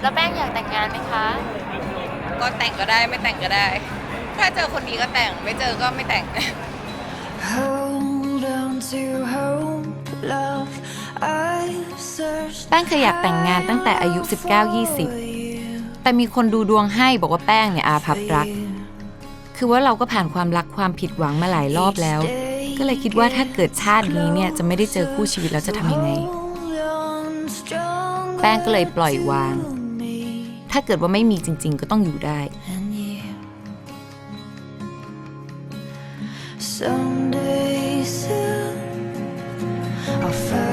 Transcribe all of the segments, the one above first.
แล้วแป้งอยากแต่งงานไหมคะ ก็แต่งก็ได้ไม่แต่งก็ได้ ถ้าเจอคนดีก็แต่งไม่เจอก็ไม่แต่ง Hold on to hope, love. I searched แป้งเคยอยากแต่งงานตั้งแต่อายุ for you. 19-20แต่มีคนดูดวงให้บอกว่าแป้งเนี่ยอาภัพรัก คือว่าเราก็ผ่านความรักความผิดหวังมาหลายรอบแล้ว ก็เลยคิดว่าถ้าเกิดชาตินี้เนี่ยจะไม่ได้เจอคู่ชีวิตแล้วจะทำยังไง Hold on stronger แป้งก็เลยปล่อยวาง to me ถ้าเกิดว่าไม่มีจริง ๆ ก็ต้องอยู่ได้ someday soon I'll find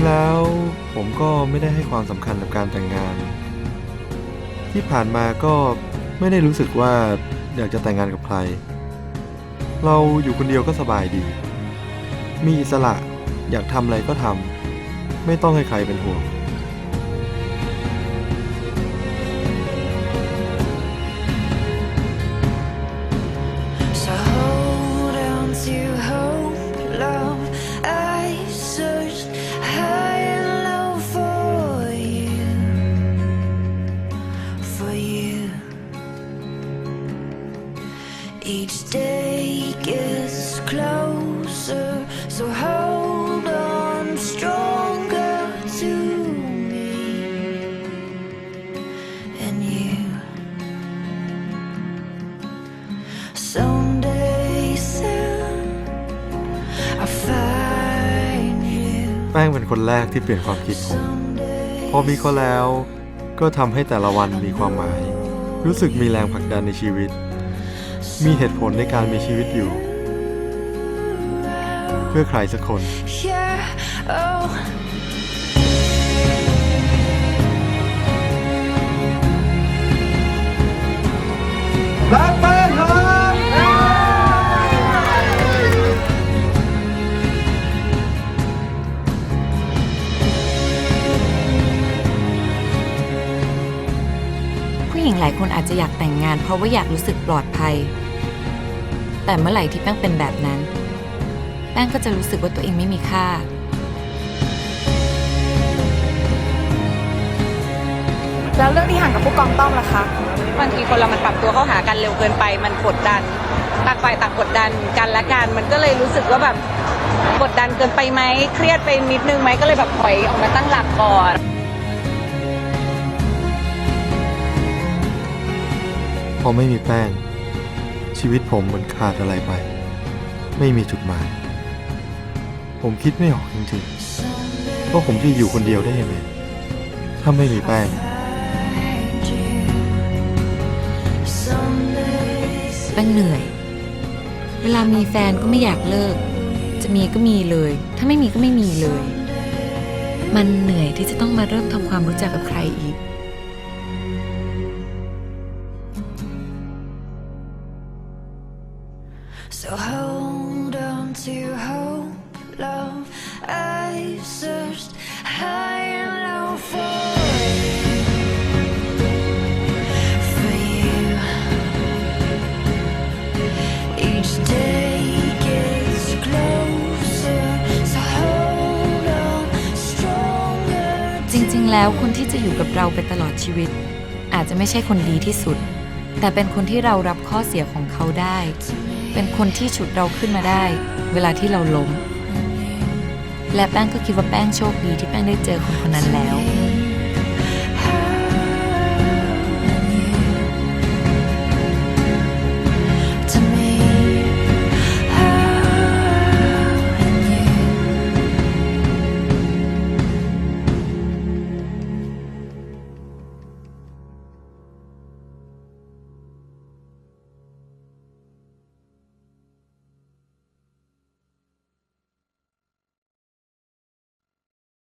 ๆแล้ว ผมก็ไม่ได้ให้ความสำคัญกับการแต่งงาน ที่ผ่านมาก็ไม่ได้รู้สึกว่าอยากจะแต่งงานกับใคร เราอยู่คนเดียวก็สบายดี มีอิสระอยากทำอะไรก็ทำไม่ต้องให้ใครเป็นห่วง แป้งเป็นคนแรกที่เปลี่ยนความคิดผมพอมีเขาแล้ว ก็ทำให้แต่ละวันมีความหมาย รู้สึกมีแรงผลักดันในชีวิต มีเหตุผลในการมีชีวิตอยู่ เพื่อใครสักคน Yeah, หญิงหลายคนอาจจะอยากแต่งงาน เพราะว่าอยากรู้สึกปลอดภัย แต่เมื่อไหร่ที่แป้งเป็นแบบนั้น แป้งก็จะรู้สึกว่าตัวเองไม่มีค่า แล้วเรื่องที่ห่างกับผู้กองต้อมล่ะคะบางทีคนเรามันปรับตัวเข้าหากันเร็วเกินไป มันกดดันต่างฝ่ายต่างกดดันกันและกันมันก็เลยรู้สึกว่าแบบกดดันเกินไปไหมเครียดไปนิดนึงไหมก็เลยแบบถอยออกมาตั้งหลักก่อน พอไม่มีแป้ง ชีวิตผมเหมือนขาดอะไรไป ไม่มีจุดหมาย ผมคิดไม่ออกจริงๆว่าผมจะอยู่คนเดียวได้ยังไงถ้าไม่มีแป้ง แป้งเหนื่อย เวลามีแฟนก็ไม่อยากเลิก จะมีก็มีเลย ถ้าไม่มีก็ไม่มีเลย มันเหนื่อยที่จะต้องมาเริ่มทำความรู้จักกับใครอีก So hold on to hope, love. I searched high and low for. จริงๆ แล้วคนที่จะอยู่กับเราไปตลอดชีวิต อาจจะไม่ใช่คนดีที่สุด แต่เป็นคนที่เรารับข้อเสียของเขาได้ เป็นคนที่ฉุดเราขึ้นมาได้ เวลาที่เราล้ม และแป้งก็คิดว่าแป้งโชคดีที่แป้งได้เจอคนคนนั้นแล้ว